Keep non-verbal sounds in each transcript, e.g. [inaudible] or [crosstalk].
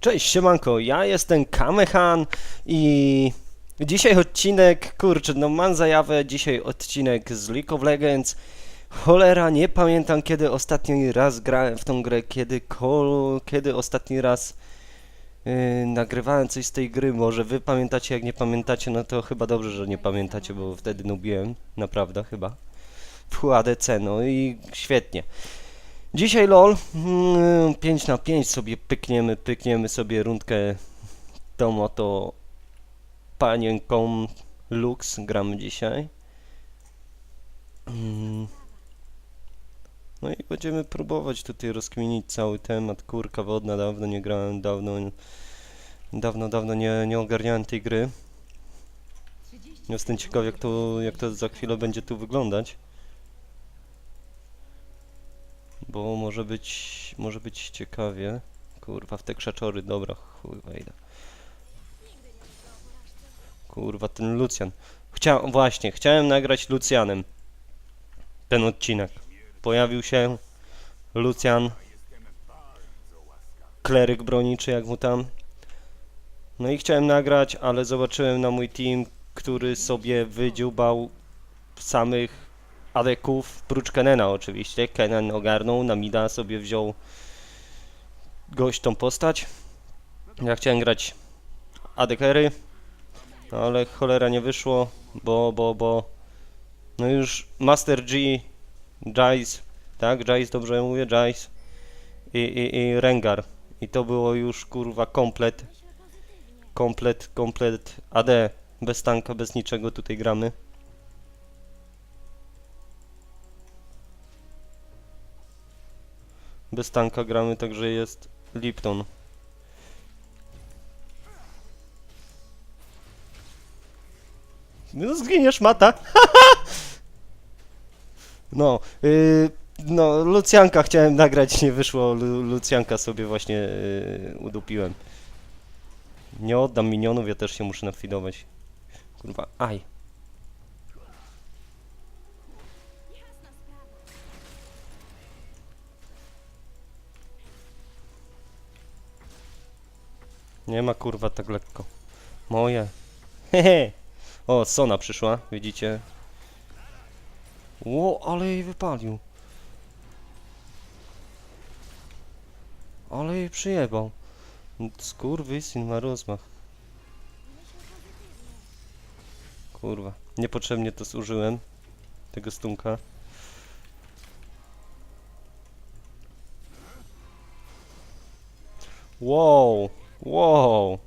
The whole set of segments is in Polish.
Cześć, siemanko, ja jestem Kamehan i dzisiaj odcinek, kurczę, no mam zajawę, dzisiaj odcinek z League of Legends. Cholera, nie pamiętam kiedy ostatni raz grałem w tą grę, kiedy, kol, kiedy ostatni raz yy, nagrywałem coś z tej gry. Może wy pamiętacie, jak nie pamiętacie, no to chyba dobrze, że nie pamiętacie, bo wtedy nubiłem, naprawdę chyba. W ADC, no i świetnie. Dzisiaj LOL, mm, 5 na 5 sobie pykniemy, pykniemy sobie rundkę tą oto panienką Lux gramy dzisiaj. Mm. No i będziemy próbować tutaj rozkminić cały temat. Kurka wodna, dawno nie grałem, dawno, dawno, dawno nie, nie ogarniałem tej gry. Jestem ciekaw jak to, jak to za chwilę będzie tu wyglądać. Bo może być, może być ciekawie. Kurwa, w te krzaczory, dobra, chuj, wejdę. Kurwa, ten Lucjan. Chciałem, właśnie, chciałem nagrać Lucjanem ten odcinek. Pojawił się Lucjan, kleryk broni, czy jak mu tam. No i chciałem nagrać, ale zobaczyłem na mój team, który sobie wydziubał samych adeków, prócz Kenena oczywiście. Kenen ogarnął, na mida sobie wziął gość tą postać. Ja chciałem grać adekery, no ale cholera nie wyszło, bo, bo, bo no już Master G, Jace, tak? Jace, dobrze mówię? Jace i, i, i Rengar. I to było już kurwa komplet, komplet, komplet AD. Bez tanka, bez niczego tutaj gramy. Bez tanka gramy, także jest Lipton. No zginiesz, mata! [laughs] no, yy, no, Lucjanka chciałem nagrać, nie wyszło. Lu Lucjanka sobie właśnie yy, udupiłem. Nie oddam minionów, ja też się muszę nafidować. Kurwa, aj. Nie ma kurwa tak lekko. Moje. Hehe. O, Sona przyszła, widzicie? Ło, ale jej wypalił. Ale jej przyjebał. Skurwysyn ma rozmach. Kurwa. Niepotrzebnie to zużyłem. Tego stunka. Wow. Wow.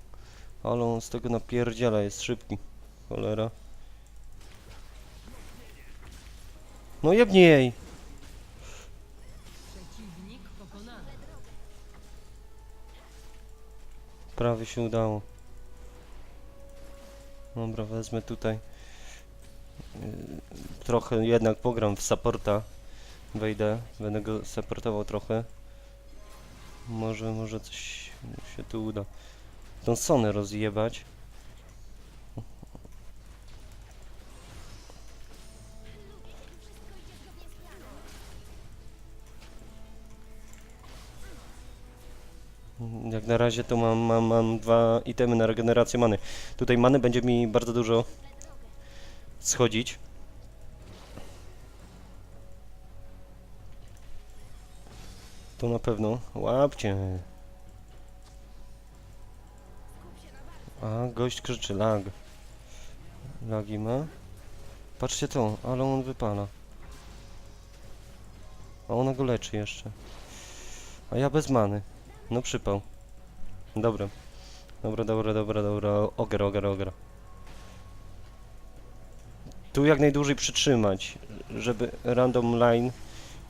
Ale on z tego napierdziela, jest szybki. Cholera. No jebnij jej. Przeciwnik pokonany. Prawie się udało. Dobra, wezmę tutaj. Yy, Trochę jednak pogram w supporta. Wejdę, będę go supportował trochę. Może, może coś się tu uda. Tą Sonę rozjebać. Jak na razie to mam, mam, mam dwa itemy na regenerację many. Tutaj many będzie mi bardzo dużo schodzić. To na pewno. Łapcie. A, gość krzyczy, lag. Lagi ma. Patrzcie to, ale on wypala. A ona go leczy jeszcze. A ja bez many. No przypał. Dobra. Dobra, dobra, dobra, dobra. Ogar, ogar, ogar. Tu jak najdłużej przytrzymać, żeby random line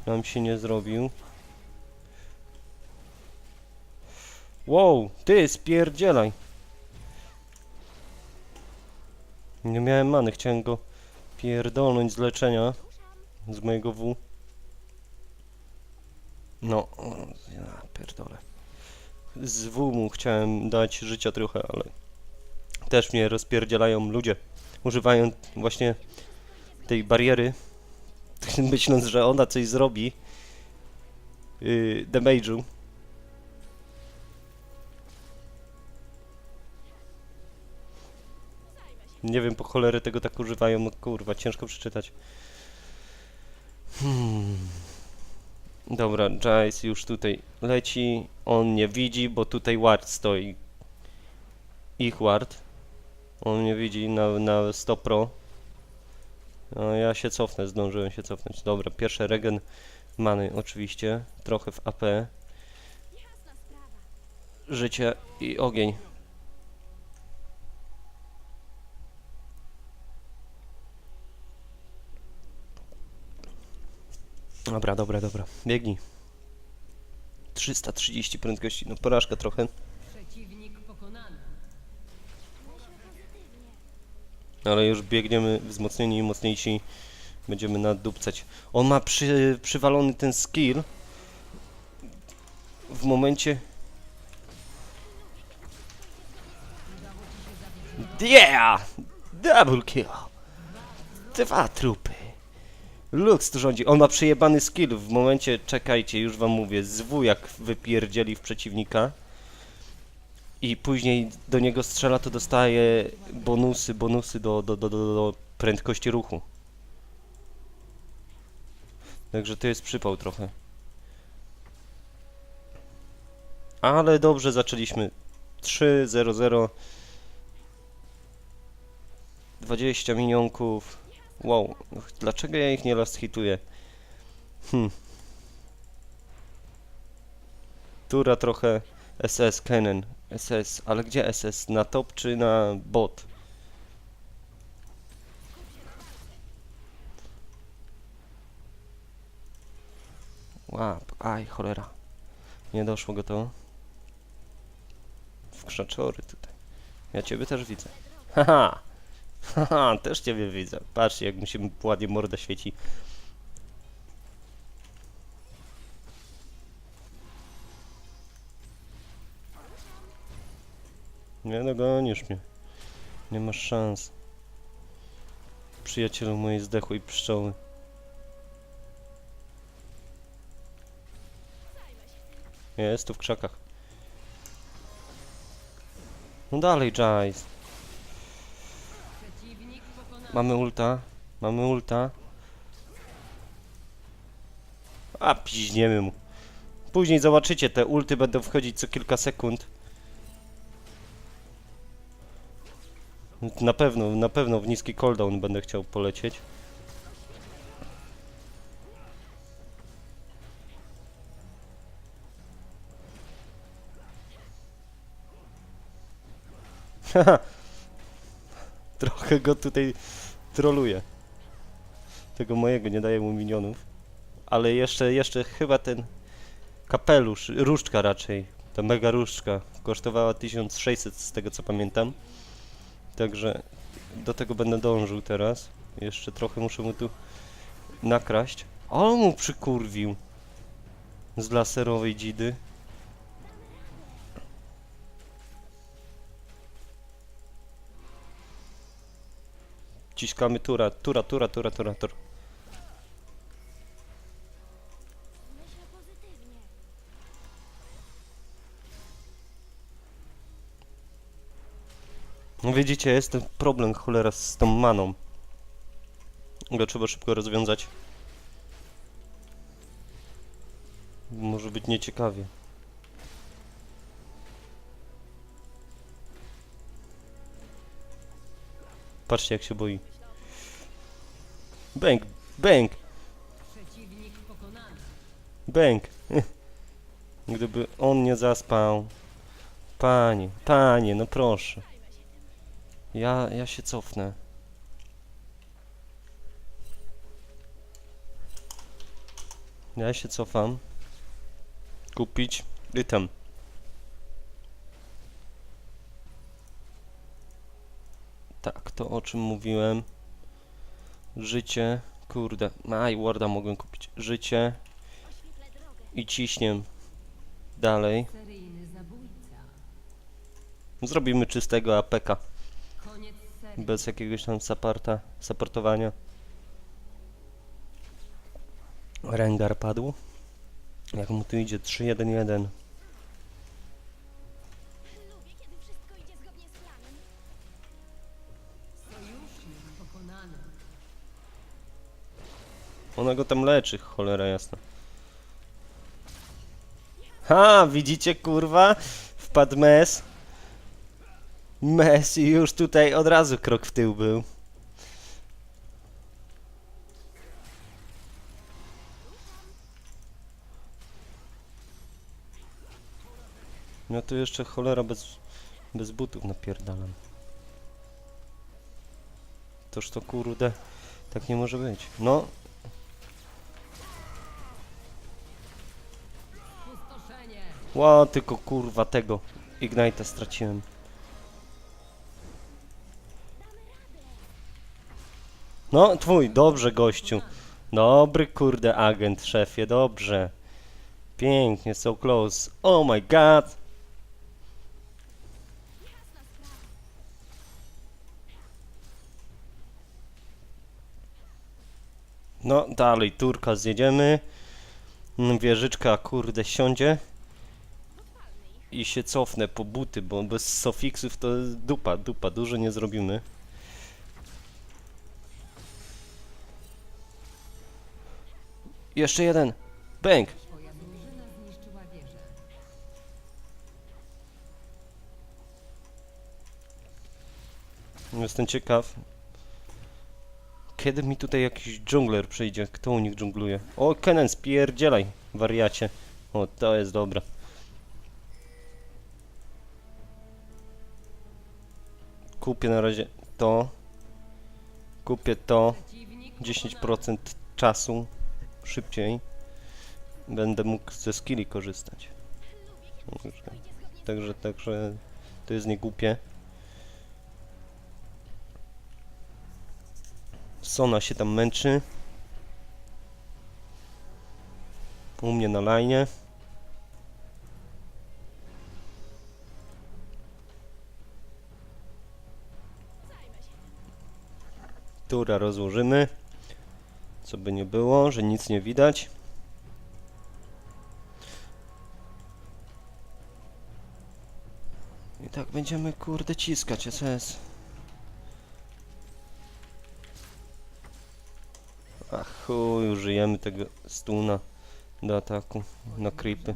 nam się nie zrobił. Wow, ty spierdzielaj. Nie miałem many, chciałem go pierdolnąć z leczenia z mojego W. No, ja pierdolę. Z W mu chciałem dać życia trochę, ale też mnie rozpierdzielają ludzie. Używają właśnie tej bariery, [laughs] myśląc, że ona coś zrobi yy, damage'u. Nie wiem po cholery tego tak używają, no kurwa, ciężko przeczytać. Hmm. Dobra, Jace już tutaj leci. On nie widzi, bo tutaj ward stoi. Ich ward. On nie widzi na, na 100 pro. No ja się cofnę, zdążyłem się cofnąć. Dobra, pierwszy regen many oczywiście. Trochę w AP. Życie i ogień. Dobra, dobra, dobra. Biegnij. 330 prędkości, no porażka trochę. Przeciwnik pokonany. Ale już biegniemy wzmocnieni i mocniejsi. Będziemy nadupcać. On ma przy, przywalony ten skill. W momencie... Yeah! Double kill! Dwa trupy. Lux tu rządzi. On ma przejebany skill. W momencie, czekajcie, już wam mówię, zwójak wypierdzieli w przeciwnika i później do niego strzela, to dostaje bonusy, bonusy do, do, do, do, do prędkości ruchu. Także to jest przypał trochę. Ale dobrze zaczęliśmy. 3, 0, 0. 20 minionków. Wow, dlaczego ja ich nie last hituję? Hmm. Tura trochę SS, Kennen, SS, ale gdzie SS? Na top czy na bot? Łap, aj cholera. Nie doszło go to. W krzaczory tutaj. Ja ciebie też widzę. Haha! [laughs] Haha, też ciebie widzę. Patrzcie, jak mu się ładnie morda świeci. Nie dogonisz mnie. Nie masz szans. Przyjacielu mojej zdechłej pszczoły. Jest tu w krzakach. No dalej, Jace. Mamy ulta. Mamy ulta. A, piźniemy mu. Później zobaczycie, te ulty będą wchodzić co kilka sekund. Na pewno, na pewno w niski cooldown będę chciał polecieć. Haha. Trochę go tutaj troluje. Tego mojego nie daje mu minionów. Ale jeszcze, jeszcze chyba ten kapelusz, różdżka raczej, ta mega różdżka kosztowała 1600 z tego co pamiętam. Także do tego będę dążył teraz. Jeszcze trochę muszę mu tu nakraść. O, mu przykurwił. Z laserowej dzidy. Ciskamy tura, tura, tura, tura, tura, tura. No widzicie, jest ten problem cholera z tą maną. Go trzeba szybko rozwiązać. Może być nieciekawie. Patrzcie jak się boi. Bęk, bęk, Przeciwnik pokonany. bęk. [laughs] Gdyby on nie zaspał. Panie, panie, no proszę. Ja, ja się cofnę. Ja się cofam. Kupić item. Tak, to o czym mówiłem. Życie. Kurde. Aj, Warda mogłem kupić. Życie. I ciśniem dalej. Zrobimy czystego APK. Bez jakiegoś tam supporta, supportowania. Rengar padł. Jak mu tu idzie 3-1-1. Ona go tam leczy, cholera jasna. Ha, widzicie kurwa? Wpadł mes. Mes i już tutaj od razu krok w tył był. No tu jeszcze cholera bez, bez butów napierdalam. Toż to kurde, tak nie może być. No, Ła, tylko kurwa tego Ignite'a straciłem. No, twój, dobrze gościu. Dobry kurde agent, szefie, dobrze. Pięknie, so close. Oh my god. No, dalej, turka zjedziemy. Wieżyczka, kurde, siądzie i się cofnę po buty, bo bez sofiksów to dupa, dupa, dużo nie zrobimy. Jeszcze jeden. Bęk. Jestem ciekaw. Kiedy mi tutaj jakiś dżungler przyjdzie? Kto u nich dżungluje? O, Kennen, spierdzielaj, wariacie. O, to jest dobre. Kupię na razie to. Kupię to. Przeciwnik 10% czasu szybciej będę mógł ze skilli korzystać. Także, także to jest niegłupie. Sona się tam męczy. U mnie na lajnie. Tura rozłożymy. Co by nie było, że nic nie widać. I tak będziemy kurde ciskać SS. Ach chuj, użyjemy tego stuna do ataku na creepy.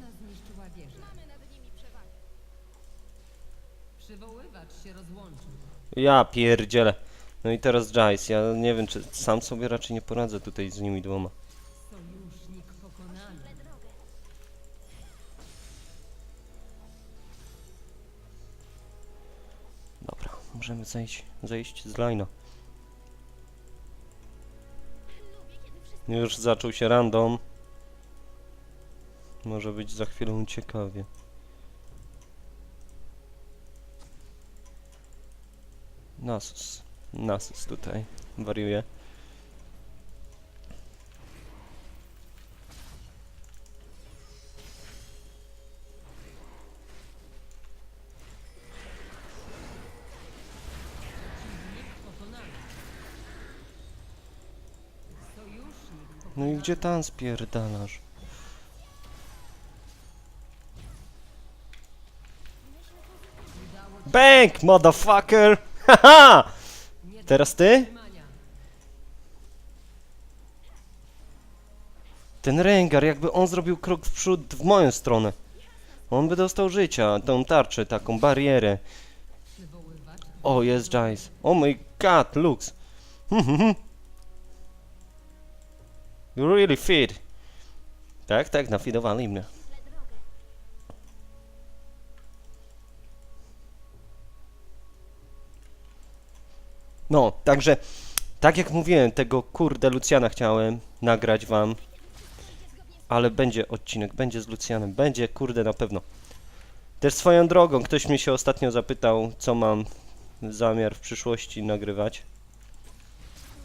Ja pierdzielę. No i teraz Jace, ja nie wiem czy sam sobie raczej nie poradzę tutaj z nimi dwoma. Sojusznik pokonany. Dobra, możemy zejść, zejść z wszystko Już zaczął się random. Może być za chwilę ciekawie. Nasus. Nasus tutaj wariuje. No i gdzie tam spierdalasz? Bank, motherfucker! [laughs] Haha! Teraz ty? Ten Rengar, jakby on zrobił krok w przód w moją stronę. On by dostał życia, tą tarczę, taką barierę. O, jest Jace. Oh my god, looks. [laughs] You're really fit. Tak, tak, nafidowali mnie. No, także, tak jak mówiłem, tego kurde Lucjana chciałem nagrać wam. Ale będzie odcinek, będzie z Lucjanem, będzie kurde na pewno. Też swoją drogą, ktoś mnie się ostatnio zapytał, co mam zamiar w przyszłości nagrywać.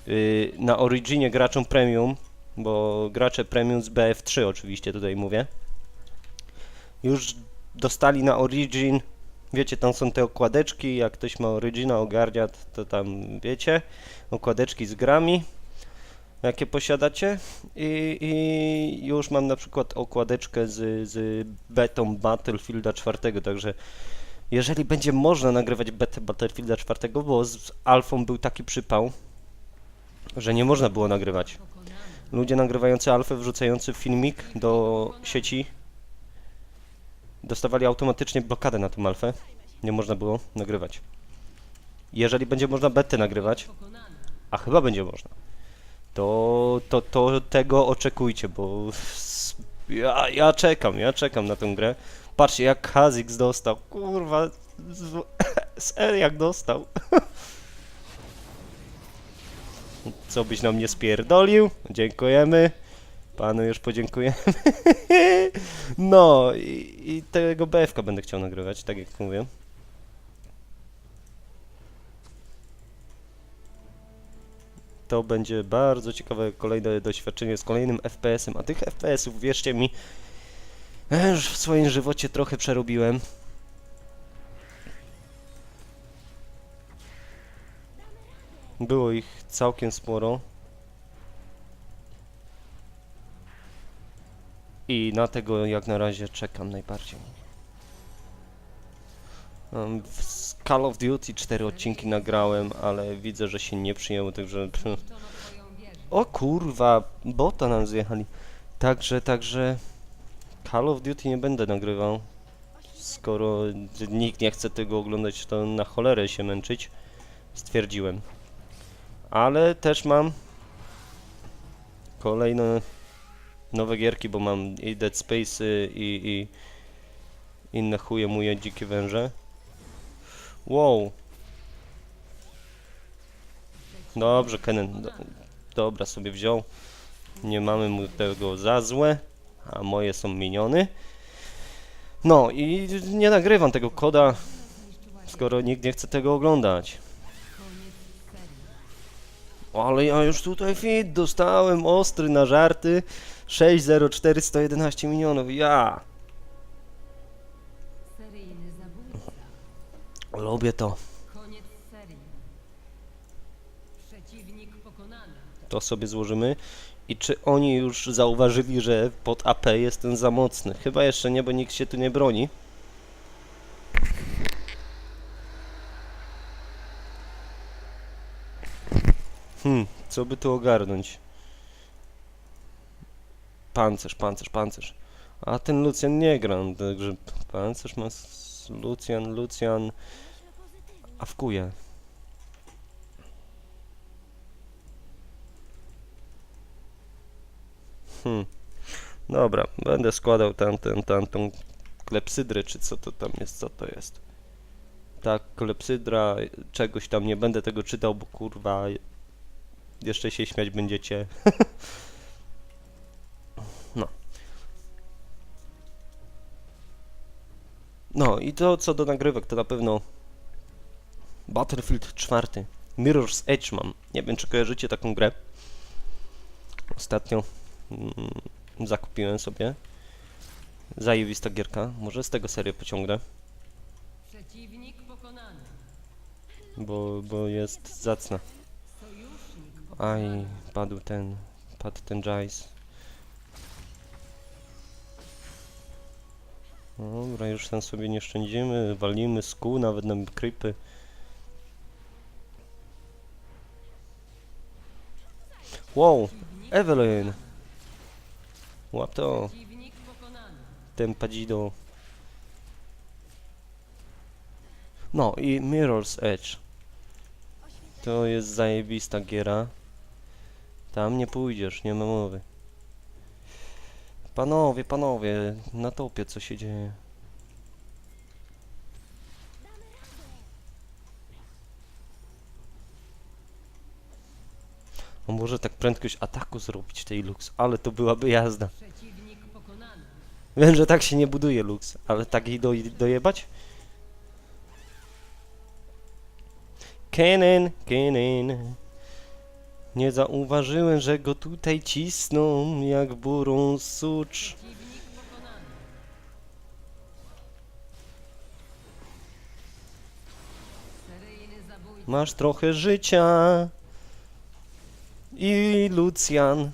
Yy, na Originie graczom Premium, bo gracze Premium z BF3 oczywiście tutaj mówię. Już dostali na Origin Wiecie, tam są te okładeczki, jak ktoś ma Origina, ogarnia, to tam wiecie, okładeczki z grami, jakie posiadacie i, i już mam na przykład okładeczkę z, z betą Battlefielda 4, także jeżeli będzie można nagrywać betę Battlefielda 4, bo z alfą był taki przypał, że nie można było nagrywać. Ludzie nagrywający alfę, wrzucający filmik do sieci dostawali automatycznie blokadę na tą alfę. Nie można było nagrywać. Jeżeli będzie można betę nagrywać, a chyba będzie można, to, to, to tego oczekujcie, bo ja, ja czekam, ja czekam na tę grę. Patrzcie jak Kha'Zix dostał, kurwa, z, z jak dostał. Co byś nam nie spierdolił? Dziękujemy. Panu już podziękujemy. [laughs] No i, i tego BFK będę chciał nagrywać, tak jak mówię. To będzie bardzo ciekawe kolejne doświadczenie z kolejnym FPS-em, a tych FPS-ów, wierzcie mi, już w swoim żywocie trochę przerobiłem. Było ich całkiem sporo. I na tego jak na razie czekam najbardziej. Um, w Call of Duty 4 odcinki nagrałem, ale widzę, że się nie przyjęło, także... o kurwa, bota nam zjechali. Także, także Call of Duty nie będę nagrywał. Skoro nikt nie chce tego oglądać, to na cholerę się męczyć. Stwierdziłem. Ale też mam kolejne nowe gierki, bo mam i Dead Space i, i inne chuje muje dzikie węże. Wow. Dobrze, Kenen. Do, dobra, sobie wziął. Nie mamy mu tego za złe, a moje są miniony. No i nie nagrywam tego koda, skoro nikt nie chce tego oglądać. Ale ja już tutaj fit dostałem, ostry na żarty. 604 111 milionów, ja! Seryjny zabójca. Lubię to. Koniec serii. Przeciwnik pokonany. To sobie złożymy. I czy oni już zauważyli, że pod AP jestem za mocny? Chyba jeszcze nie, bo nikt się tu nie broni. Hmm, co by tu ogarnąć? Pancerz, pancerz, pancerz. A ten Lucjan nie gra, także pancerz ma s- Lucjan, Lucjan. Awkuje. Hmm. Dobra, będę składał tamten, tamtą klepsydrę, czy co to tam jest, co to jest. Tak, klepsydra, czegoś tam, nie będę tego czytał, bo kurwa, jeszcze się śmiać będziecie. [laughs] No i to co do nagrywek, to na pewno Battlefield 4. Mirror's Edge mam. Nie wiem, czy kojarzycie taką grę. Ostatnio mm, zakupiłem sobie. Zajewista gierka. Może z tego serię pociągnę, Przeciwnik pokonany. bo, bo jest zacna. Aj, padł ten, padł ten Jace. Dobra, już tam sobie nie szczędzimy, walimy z kół, nawet nam creepy. Wow, Evelyn! Łap to, ten padzido. No i Mirror's Edge. To jest zajebista giera. Tam nie pójdziesz, nie ma mowy. Panowie, panowie, na topie co się dzieje? On może tak prędkość ataku zrobić tej Lux, ale to byłaby jazda. Wiem, że tak się nie buduje Lux, ale tak jej do, dojebać? Kenen, Kenen. Nie zauważyłem, że go tutaj cisną, jak burą sucz. Masz trochę życia. I Lucjan.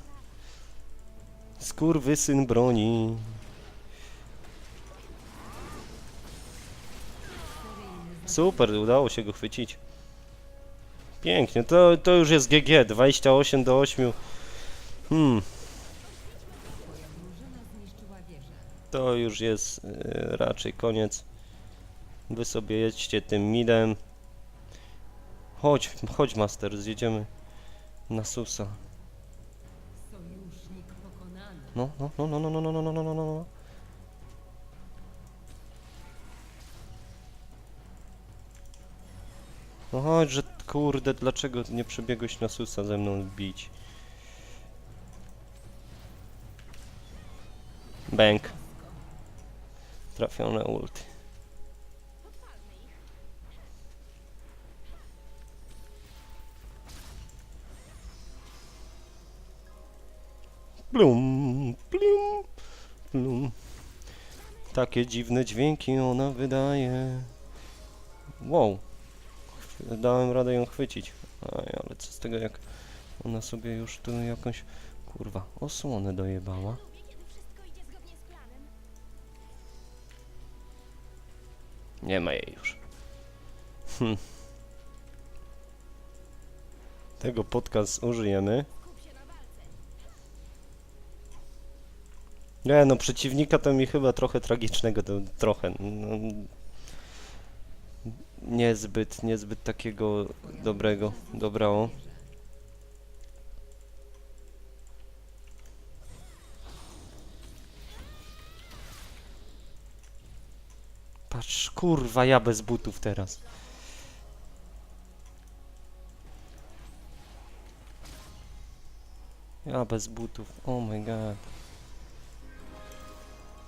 Skurwysyn broni. Super, udało się go chwycić. Pięknie, to, to już jest GG, 28 do 8. Hmm, to już jest y, raczej koniec. Wy sobie jedźcie tym midem. Chodź, chodź master, zjedziemy na susa. No, no, no, no, no, no, no, no, no, no, no, no. No chodź, że kurde, dlaczego nie przebiegłeś na susa ze mną bić? Bęk. Trafione ulty. Plum, plum, plum. Takie dziwne dźwięki ona wydaje. Wow. Dałem radę ją chwycić. Aj, ale co z tego jak ona sobie już tu jakąś kurwa osłonę dojebała. Nie ma jej już. Hm. Tego podcast użyjemy. Nie no, przeciwnika to mi chyba trochę tragicznego, to trochę. No, niezbyt, niezbyt takiego dobrego, dobrało. Patrz, kurwa, ja bez butów teraz. Ja bez butów, oh my god.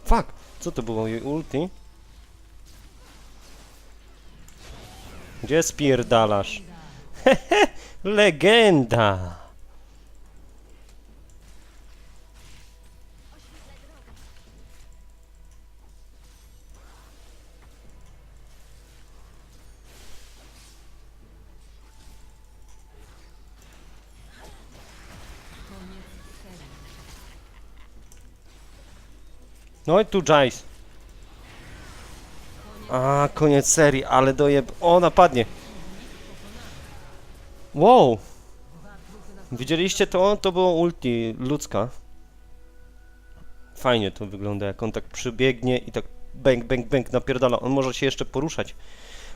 Fuck! Co to było jej ulti? Gdzie spierdalasz? [laughs] Legenda! No i tu Jace. A, koniec serii, ale dojeb... O, napadnie! Wow! Widzieliście to? To było ulti ludzka. Fajnie to wygląda, jak on tak przybiegnie i tak bęk, bęk, bęk napierdala. On może się jeszcze poruszać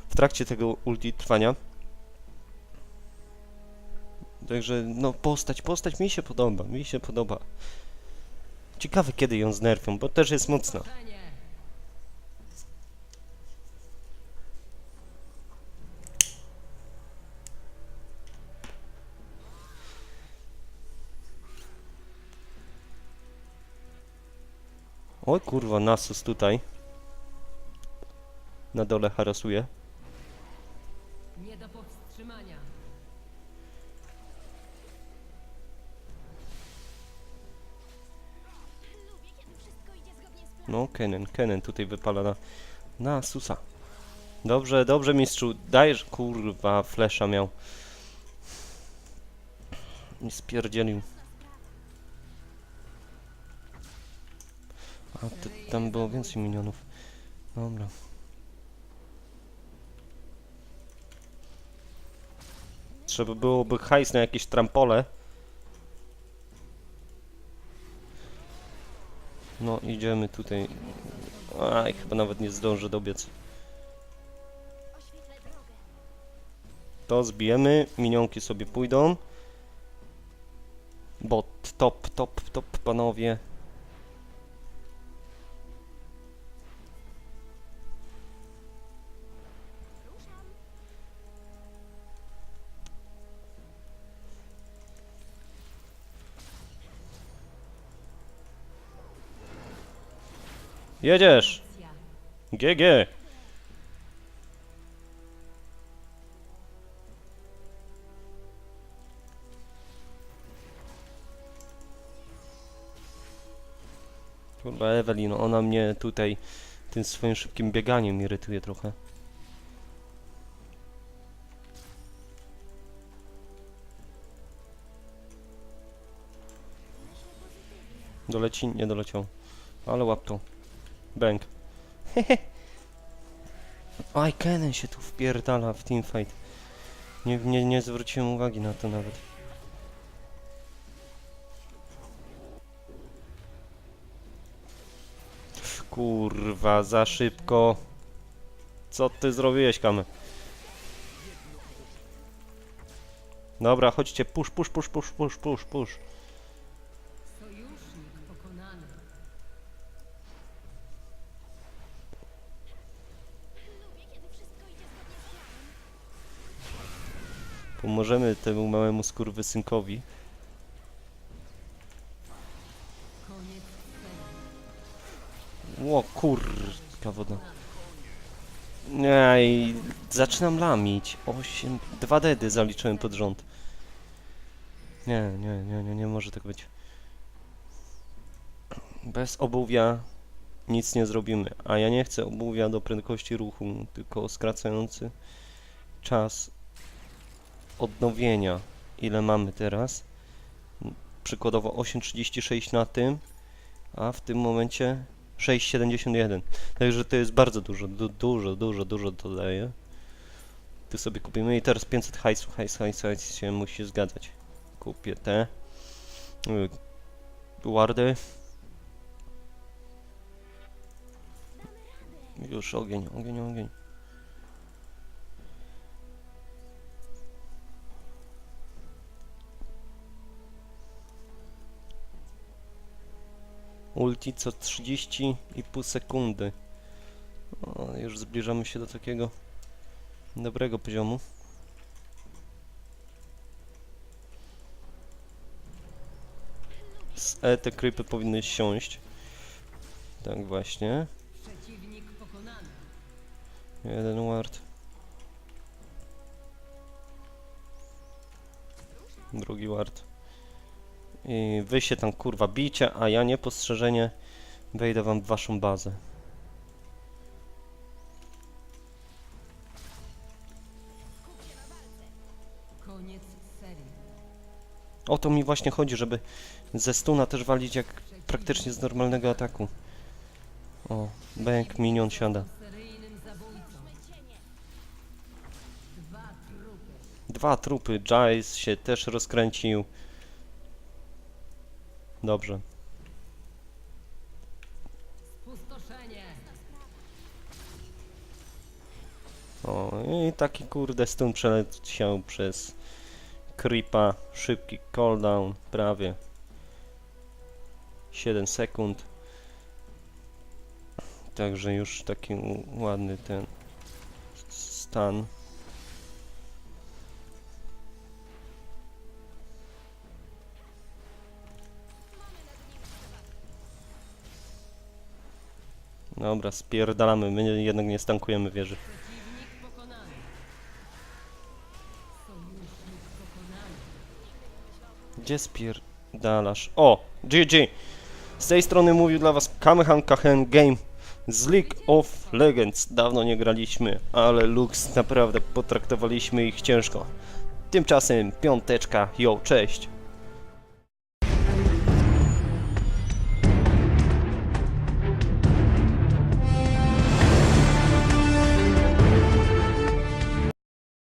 w trakcie tego ulti trwania. Także, no, postać, postać mi się podoba, mi się podoba. Ciekawe kiedy ją znerfią, bo też jest mocna. Oj kurwa, Nasus tutaj. Na dole harasuje. Nie do powstrzymania. No, Kenen, Kenen tutaj wypala na Nasusa. Dobrze, dobrze mistrzu. Dajesz, kurwa, flesza miał. I spierdzielił. A to, tam było więcej minionów. Dobra. Trzeba byłoby hajs na jakieś trampole. No, idziemy tutaj. Aj, chyba nawet nie zdążę dobiec. To zbijemy, minionki sobie pójdą. Bot, top, top, top, panowie. Jedziesz! GG! Kurwa Ewelin, ona mnie tutaj tym swoim szybkim bieganiem irytuje trochę. Doleci? Nie doleciał. Ale łap to. Bęk. Aj, [laughs] Kenen się tu wpierdala w teamfight. Nie, nie, nie zwróciłem uwagi na to nawet. Kurwa, za szybko. Co ty zrobiłeś, Kamy? Dobra, chodźcie, push, push, push, push, push, push, push. Pomożemy temu małemu skurwysynkowi. Ło, kurka woda. I zaczynam lamić. 8, dwa dedy zaliczyłem pod rząd. Nie, nie, nie, nie, nie może tak być. Bez obuwia nic nie zrobimy, a ja nie chcę obuwia do prędkości ruchu, tylko skracający czas odnowienia. Ile mamy teraz? Przykładowo 8,36 na tym, a w tym momencie 6,71. Także to jest bardzo dużo, du dużo, dużo, dużo dodaje. Tu sobie kupimy i teraz 500 hajsu, hajs, hajs, hajs się musi zgadzać. Kupię te y, wardy. Już ogień, ogień, ogień. Ulti co 30,5 sekundy. O, już zbliżamy się do takiego dobrego poziomu. Z E te creepy powinny siąść. Tak właśnie. Jeden ward. Drugi ward. I wy się tam kurwa bicie, a ja niepostrzeżenie wejdę wam w waszą bazę. O to mi właśnie chodzi, żeby ze stuna też walić jak praktycznie z normalnego ataku. O, bęk minion siada. Dwa trupy, Giles się też rozkręcił. Dobrze. Spustoszenie. O, i taki kurde stun przeleciał przez creepa. Szybki cooldown, prawie 7 sekund. Także już taki ładny ten stan. Dobra, spierdalamy, my jednak nie stankujemy wieży. Gdzie spierdalasz? O! GG! Z tej strony mówił dla was Kamehan Kahen Game z League of Legends. Dawno nie graliśmy, ale Lux naprawdę potraktowaliśmy ich ciężko. Tymczasem piąteczka, yo, cześć!